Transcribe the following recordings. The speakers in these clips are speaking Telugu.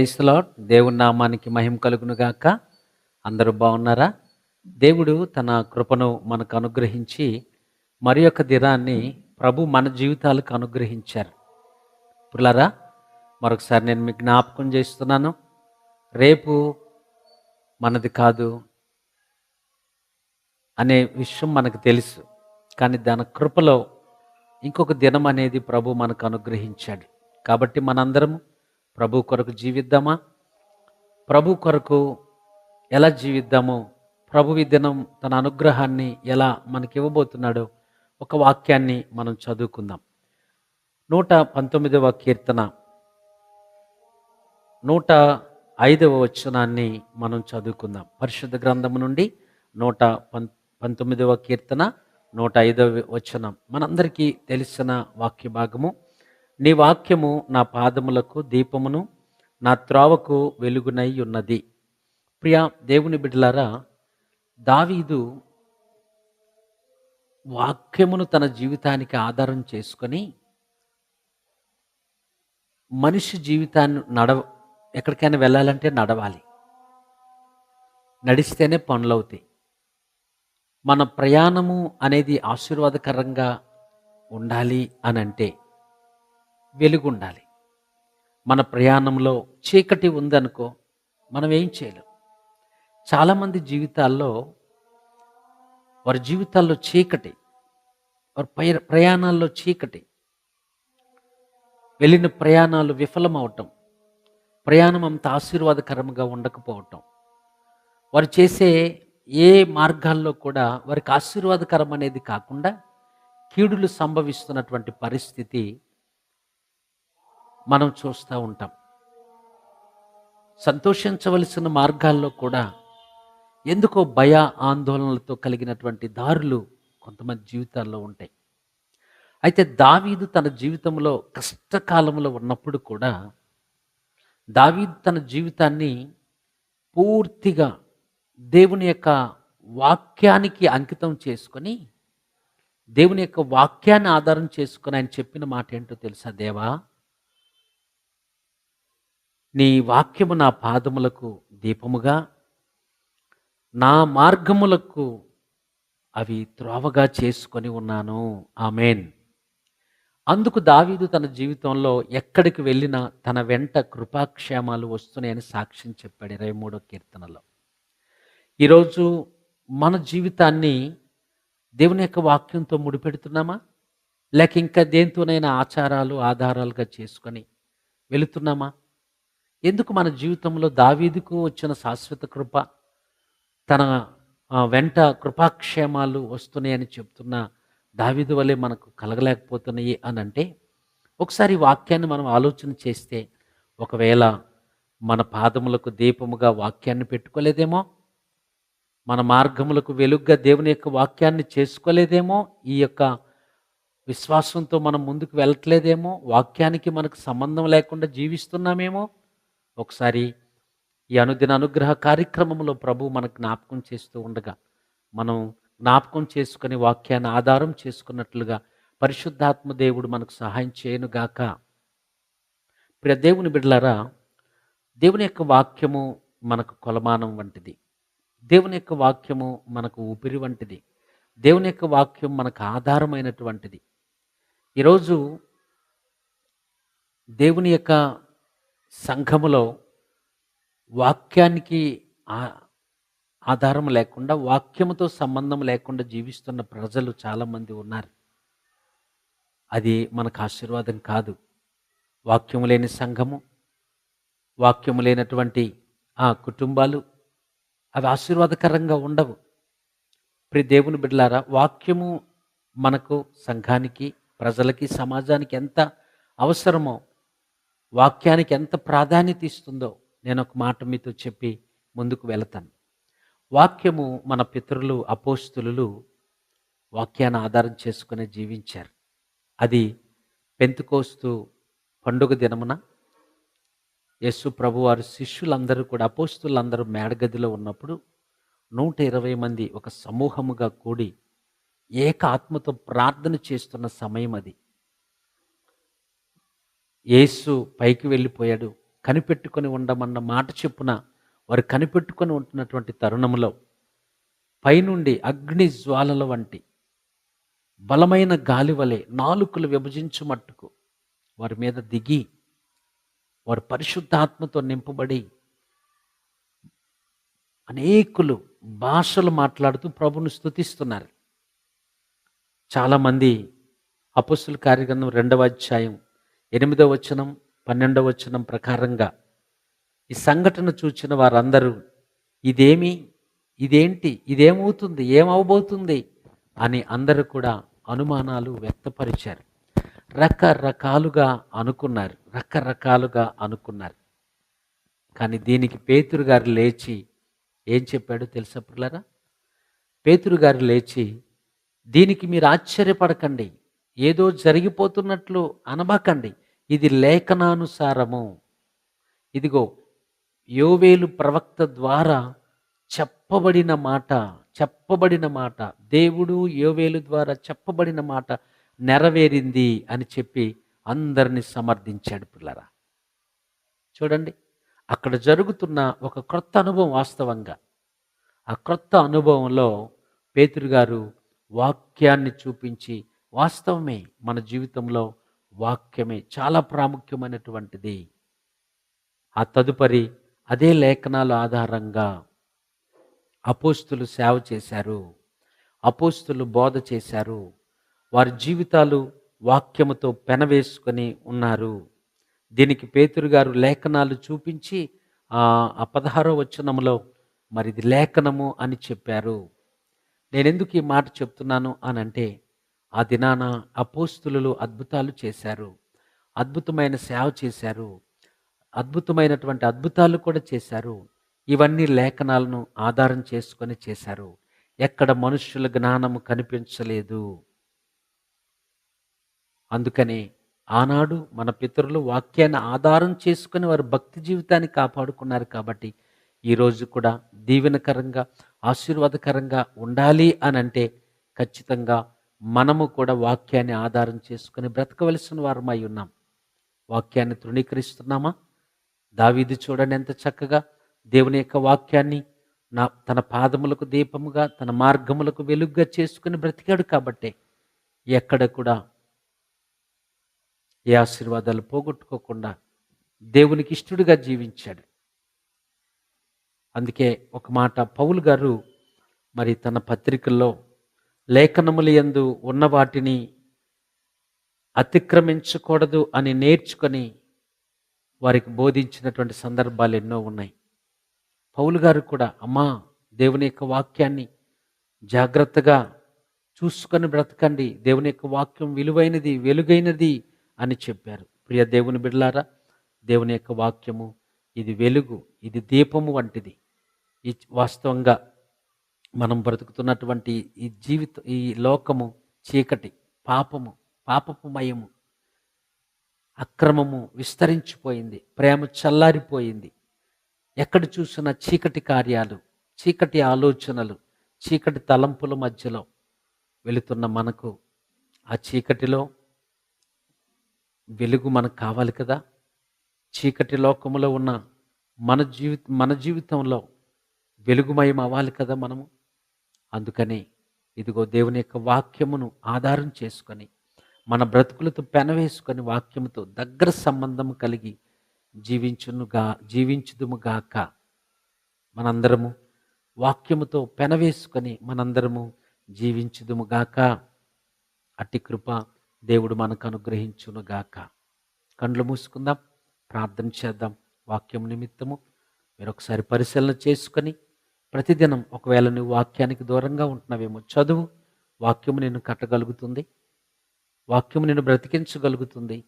క్రైస్తలో దేవుని నామానికి మహిమ కలుగును గాక. అందరూ బాగున్నారా? దేవుడు తన కృపను మనకు అనుగ్రహించి మరి యొక్క దినాన్ని ప్రభు మన జీవితాలకు అనుగ్రహించారు. పుల్లరా మరొకసారి నేను మీకు జ్ఞాపకం చేస్తున్నాను. రేపు మనది కాదు అనే విషయం మనకు తెలుసు. కానీ దాని కృపలో ఇంకొక దినం అనేది ప్రభు మనకు అనుగ్రహించాడు. కాబట్టి మనందరము ప్రభు కొరకు జీవిద్దామా? ప్రభు కొరకు ఎలా జీవిద్దామో? ప్రభు ఈ దినం తన అనుగ్రహాన్ని ఎలా మనకి ఇవ్వబోతున్నాడో ఒక వాక్యాన్ని మనం చదువుకుందాం. నూట పంతొమ్మిదవ కీర్తన. నూట ఐదవ వచనాన్ని మనం చదువుకుందాం. పరిశుద్ధ గ్రంథము నుండి నూట పం పంతొమ్మిదవ కీర్తన నూట ఐదవ వచనం. మనందరికీ తెలిసిన వాక్య భాగము నీ వాక్యము నా పాదములకు దీపమును నా త్రోవకు వెలుగునై ఉన్నది. ప్రియా దేవుని బిడ్డలారా దావీదు వాక్యమును తన జీవితానికి ఆధారం చేసుకొని మనిషి జీవితాన్ని నడవ ఎక్కడికైనా వెళ్ళాలంటే నడవాలి. నడిస్తేనే పనులు అవుతాయి మన ప్రయాణము అనేది ఆశీర్వాదకరంగా ఉండాలి అని అంటే వెలుగు ఉండాలి మన ప్రయాణంలో చీకటి ఉందనుకో మనం ఏం చేయలేం. చాలామంది జీవితాల్లో వారి జీవితాల్లో చీకటి వారి పయ- ప్రయాణాల్లో చీకటి వెళ్ళిన ప్రయాణాలు విఫలమవటం ప్రయాణం అంత ఆశీర్వాదకరంగా ఉండకపోవటం వారు చేసే ఏ మార్గాల్లో కూడా వారికి ఆశీర్వాదకరం అనేది కాకుండా కీడులు సంభవిస్తున్నటువంటి పరిస్థితి మనం చూస్తూ ఉంటాం. సంతోషించవలసిన మార్గాల్లో కూడా ఎందుకో భయ ఆందోళనలతో కలిగినటువంటి దారులు కొంతమంది జీవితాల్లో ఉంటాయి. అయితే దావీదు తన జీవితంలో కష్టకాలంలో ఉన్నప్పుడు కూడా దావీదు తన జీవితాన్ని పూర్తిగా దేవుని యొక్క వాక్యానికి అంకితం చేసుకొని దేవుని యొక్క వాక్యాన్ని ఆధారం చేసుకొని ఆయన చెప్పిన మాట ఏంటో తెలుసా దేవా? నీ వాక్యము నా పాదములకు దీపముగా నా మార్గములకు అవి త్రోవగా చేసుకొని ఉన్నాను. ఆమెన్. అందుకు దావీదు తన జీవితంలో ఎక్కడికి వెళ్ళినా తన వెంట కృపాక్షేమాలు వస్తున్నాయని సాక్ష్యం చెప్పాడు ఇరవై మూడో కీర్తనలో. ఈరోజు మన జీవితాన్ని దేవుని యొక్క వాక్యంతో ముడిపెడుతున్నామా? లేక ఇంకా దేంతోనైనా ఆచారాలు ఆధారాలుగా చేసుకొని వెళుతున్నామా? ఎందుకు మన జీవితంలో దావీదుకు వచ్చిన శాశ్వత కృప తన వెంట కృపాక్షేమాలు వస్తున్నాయని చెప్తున్న దావీదు వలె మనకు కలగలేకపోతున్నాయి అని అంటే ఒకసారి వాక్యాన్ని మనం ఆలోచన చేస్తే ఒకవేళ మన పాదములకు దీపముగా వాక్యాన్ని పెట్టుకోలేదేమో మన మార్గములకు వెలుగ్గా దేవుని యొక్క వాక్యాన్ని చేసుకోలేదేమో ఈ యొక్క విశ్వాసంతో మనం ముందుకు వెళ్ళట్లేదేమో వాక్యానికి మనకు సంబంధం లేకుండా జీవిస్తున్నామేమో ఒకసారి ఈ అనుదిన అనుగ్రహ కార్యక్రమంలో ప్రభు మనకు జ్ఞాపకం చేస్తూ ఉండగా మనం జ్ఞాపకం చేసుకుని వాక్యాన్ని ఆధారం చేసుకున్నట్లుగా పరిశుద్ధాత్మ దేవుడు మనకు సహాయం చేయనుగాక. ప్రియ దేవుని బిడ్డలారా దేవుని యొక్క వాక్యము మనకు కొలమానం వంటిది. దేవుని యొక్క వాక్యము మనకు ఊపిరి వంటిది. దేవుని యొక్క వాక్యం మనకు ఆధారమైనటువంటిది. ఈరోజు దేవుని యొక్క సంఘములో వాక్యానికి ఆ- ఆధారం లేకుండా వాక్యముతో సంబంధం లేకుండా జీవిస్తున్న ప్రజలు చాలామంది ఉన్నారు. అది మనకు ఆశీర్వాదం కాదు. వాక్యము లేని సంఘము వాక్యము లేనటువంటి ఆ కుటుంబాలు అవి ఆశీర్వాదకరంగా ఉండవు. ప్రి దేవుని బిడ్డలారా వాక్యము మనకు సంఘానికి ప్రజలకి సమాజానికి ఎంత అవసరమో వాక్యానికి ఎంత ప్రాధాన్యత ఇస్తుందో నేను ఒక మాట మీతో చెప్పి ముందుకు వెళతాను. వాక్యము మన పితరులు అపోస్తులు వాక్యాన్ని ఆధారం చేసుకుని జీవించారు. అది పెంతుకోస్తు పండుగ దినమున యేసు ప్రభువారు శిష్యులందరూ కూడా అపోస్తులందరూ మేడగదిలో ఉన్నప్పుడు నూట ఇరవై మంది ఒక సమూహముగా కూడి ఏక ఆత్మతో ప్రార్థన చేస్తున్న సమయం అది. యేసు పైకి వెళ్ళిపోయాడు. కనిపెట్టుకొని ఉండమన్న మాట చెప్పున వారు కనిపెట్టుకొని ఉంటున్నటువంటి తరుణంలో పైనుండి అగ్ని జ్వాలల వంటి బలమైన గాలి వలె నాలుకలు విభజించు మట్టుకు వారి మీద దిగి వారు పరిశుద్ధాత్మతో నింపబడి అనేకులు భాషలు మాట్లాడుతూ ప్రభును స్తుతిస్తున్నారు. చాలామంది అపస్సుల కార్యక్రమం రెండవ అధ్యాయం ఎనిమిదవ వచనం పన్నెండవ వచనం ప్రకారంగా ఈ సంఘటన చూచిన వారందరూ ఇదేమి? ఇదేంటి? ఇదేమవుతుంది? ఏమవబోతుంది అని అందరూ కూడా అనుమానాలు వ్యక్తపరిచారు. రకరకాలుగా అనుకున్నారు. రకరకాలుగా అనుకున్నారు. కానీ దీనికి పేతురు గారు లేచి ఏం చెప్పాడో తెలుసా పేతురు గారు లేచి దీనికి మీరు ఆశ్చర్యపడకండి. ఏదో జరిగిపోతున్నట్లు అనబాకండి. ఇది లేఖనానుసారము. ఇదిగో యోవేలు ప్రవక్త ద్వారా చెప్పబడిన మాట చెప్పబడిన మాట దేవుడు యోవేలు ద్వారా చెప్పబడిన మాట నెరవేరింది అని చెప్పి అందరిని సమర్థించాడు పిల్లరా. చూడండి అక్కడ జరుగుతున్న ఒక క్రొత్త అనుభవం వాస్తవంగా. ఆ క్రొత్త అనుభవంలో పేతురు గారు వాక్యాన్ని చూపించి వాస్తవమే మన జీవితంలో వాక్యమే చాలా ప్రాముఖ్యమైనటువంటిది. ఆ తదుపరి అదే లేఖనాల ఆధారంగా అపోస్తులు సేవ చేశారు. అపోస్తులు బోధ చేశారు. వారి జీవితాలు వాక్యముతో పెనవేసుకొని ఉన్నారు. దీనికి పేతురు గారు లేఖనాలు చూపించి ఆ పదహారో వచనంలో మరి ఇది లేఖనము అని చెప్పారు. నేనెందుకు ఈ మాట చెప్తున్నాను అని అంటే ఆ దినాన అపోస్తులు అద్భుతాలు చేశారు. అద్భుతమైన సేవ చేశారు. అద్భుతమైనటువంటి అద్భుతాలు కూడా చేశారు. ఇవన్నీ లేఖనాలను ఆధారం చేసుకొని చేశారు. ఎక్కడ మనుష్యుల జ్ఞానము కనిపించలేదు. అందుకని ఆనాడు మన పితరులు వాక్యాన్ని ఆధారం చేసుకుని వారు భక్తి జీవితాన్ని కాపాడుకున్నారు కాబట్టి ఈరోజు కూడా దీవెనకరంగా ఆశీర్వాదకరంగా ఉండాలి అని అంటే ఖచ్చితంగా మనము కూడా వాక్యాన్ని ఆధారం చేసుకుని బ్రతకవలసిన వారమై ఉన్నాం. వాక్యాన్ని తృణీకరిస్తున్నామా? దావీది చూడండి ఎంత చక్కగా దేవుని యొక్క వాక్యాన్ని నా తన పాదములకు దీపముగా తన మార్గములకు వెలుగ్గా చేసుకుని బ్రతికాడు కాబట్టే ఎక్కడ కూడా ఏ ఆశీర్వాదాలు పోగొట్టుకోకుండా దేవునికి ఇష్టడుగా జీవించాడు. అందుకే ఒక మాట పౌలు గారు మరి తన పత్రికల్లో లేఖనములయందు ఉన్న వాటిని అతిక్రమించకూడదు అని నేర్చుకొని వారికి బోధించినటువంటి సందర్భాలు ఎన్నో ఉన్నాయి. పౌలు గారు కూడా అమ్మా దేవుని యొక్క వాక్యాన్ని జాగ్రత్తగా చూసుకొని బ్రతకండి. దేవుని యొక్క వాక్యం విలువైనది వెలుగైనది అని చెప్పారు. ప్రియ దేవుని బిడ్డలారా దేవుని యొక్క వాక్యము ఇది వెలుగు ఇది దీపము వంటిది. ఈ వాస్తవంగా మనం బ్రతుకుతున్నటువంటి ఈ జీవితం ఈ లోకము చీకటి పాపము పాపపుమయము అక్రమము విస్తరించిపోయింది ప్రేమ చల్లారిపోయింది. ఎక్కడ చూసినా చీకటి కార్యాలు చీకటి ఆలోచనలు చీకటి తలంపుల మధ్యలో వెళుతున్న మనకు ఆ చీకటిలో వెలుగు మనకు కావాలి కదా? చీకటి లోకములో ఉన్న మన జీవిత మన జీవితంలో వెలుగుమయం అవ్వాలి కదా మనము? అందుకని ఇదిగో దేవుని యొక్క వాక్యమును ఆధారం చేసుకొని మన బ్రతుకులతో పెనవేసుకొని వాక్యముతో దగ్గర సంబంధం కలిగి జీవించునుగా జీవించుదుముగాక మనందరము వాక్యముతో పెనవేసుకొని మనందరము జీవించుదుముగాక అట్టి కృప దేవుడు మనకు అనుగ్రహించునుగాక కండ్లు మూసుకుందాం ప్రార్థన చేద్దాం. వాక్యం నిమిత్తము మీరు ఒకసారి పరిశీలన చేసుకొని ప్రతిదినం ఒకవేళ నువ్వు వాక్యానికి దూరంగా ఉంటున్నావేమో చదువు వాక్యం నేను కట్టగలుగుతుంది. వాక్యము నేను బ్రతికించగలుగుతుంది.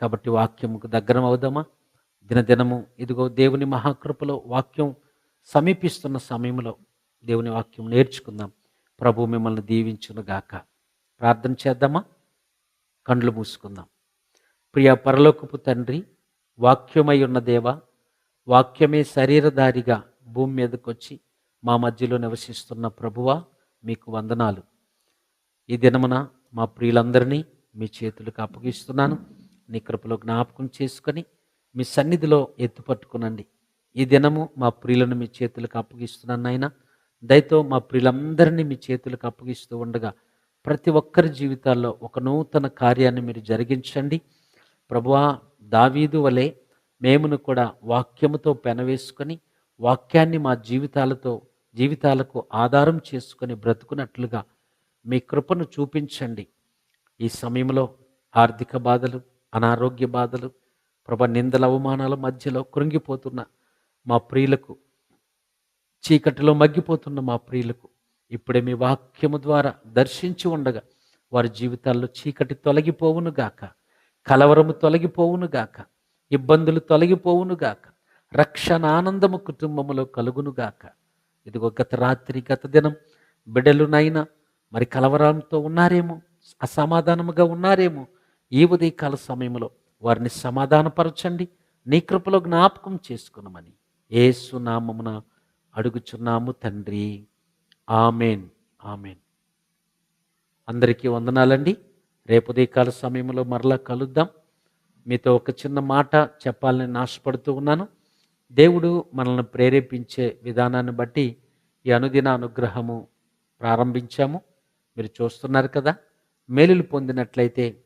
కాబట్టి వాక్యముకు దగ్గరం అవుదామా? దినదినము ఇదిగో దేవుని మహాకృపలో వాక్యం సమీపిస్తున్న సమయంలో దేవుని వాక్యం నేర్చుకుందాం. ప్రభు మిమ్మల్ని దీవించునుగాక ప్రార్థన చేద్దామా? కండ్లు మూసుకుందాం. ప్రియ పరలోకపు తండ్రి వాక్యమై ఉన్న దేవ వాక్యమే శరీరధారిగా భూమి మీదకొచ్చి మా మధ్యలో నివసిస్తున్న ప్రభువ మీకు వందనాలు. ఈ దినమున మా ప్రియులందరినీ మీ చేతులకు అప్పగిస్తున్నాను. నీ కృపలో జ్ఞాపకం చేసుకొని మీ సన్నిధిలో ఎత్తుపట్టుకునండి. ఈ దినము మా ప్రియులను మీ చేతులకు అప్పగిస్తున్నాను నాయన. దయతో మా ప్రియులందరినీ మీ చేతులకు అప్పగిస్తూ ఉండగా ప్రతి ఒక్కరి జీవితాల్లో ఒక నూతన కార్యాన్ని మీరు జరిగించండి. ప్రభువా దావీదు వలె మేమును కూడా వాక్యముతో పెనవేసుకొని వాక్యాన్ని మా జీవితాలతో జీవితాలకు ఆధారం చేసుకొని బ్రతుకున్నట్లుగా మీ కృపను చూపించండి. ఈ సమయంలో ఆర్థిక బాధలు అనారోగ్య బాధలు ప్రభ నిందల అవమానాల మధ్యలో కృంగిపోతున్న మా ప్రియులకు చీకటిలో మగ్గిపోతున్న మా ప్రియులకు ఇప్పుడే మీ వాక్యము ద్వారా దర్శించి ఉండగా వారి జీవితాల్లో చీకటి తొలగిపోవును గాక కలవరము తొలగిపోవును గాక ఇబ్బందులు తొలగిపోవును గాక రక్షణ ఆనందము కుటుంబములో కలుగును గాక. ఇదిగో గత రాత్రి గత దినం నాయన మరి కలవరంతో ఉన్నారేమో అసమాధానముగా ఉన్నారేమో ఈ ఉదయకాల సమయంలో వారిని సమాధానపరచండి నీ కృపలో జ్ఞాపకం చేసుకున్నామని ఏసు నామమున అడుగుచున్నాము తండ్రి. ఆమెన్. ఆమెన్. అందరికీ వందనాలండి. రేపు ఉదయకాల సమయంలో మరలా కలుద్దాం. మీతో ఒక చిన్న మాట చెప్పాలని ఆశపడుతూ ఉన్నాను. దేవుడు మనల్ని ప్రేరేపించే విధానాన్ని బట్టి ఈ అనుదిన అనుగ్రహము ప్రారంభించాము. మీరు చూస్తున్నారు కదా మేలులు పొందినట్లయితే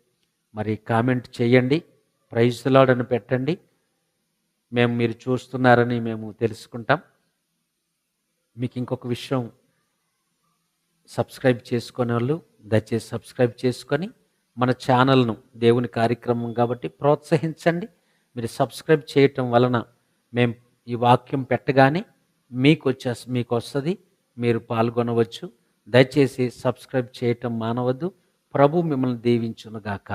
మరి కామెంట్ చేయండి ప్రైజ్ లాడని పెట్టండి. మేము మీరు చూస్తున్నారని మేము తెలుసుకుంటాం. మీకు ఇంకొక విషయం సబ్స్క్రైబ్ చేసుకునే వాళ్ళు దయచేసి సబ్స్క్రైబ్ చేసుకొని మన ఛానల్ను దేవుని కార్యక్రమం కాబట్టి ప్రోత్సహించండి. మీరు సబ్స్క్రైబ్ చేయటం వలన మేము ఈ వాక్యం పెట్టగానే మీకు వచ్చే మీకు వస్తుంది మీరు పాల్గొనవచ్చు. దయచేసి సబ్స్క్రైబ్ చేయటం మానవద్దు. ప్రభు మిమ్మల్ని దీవించునుగాక.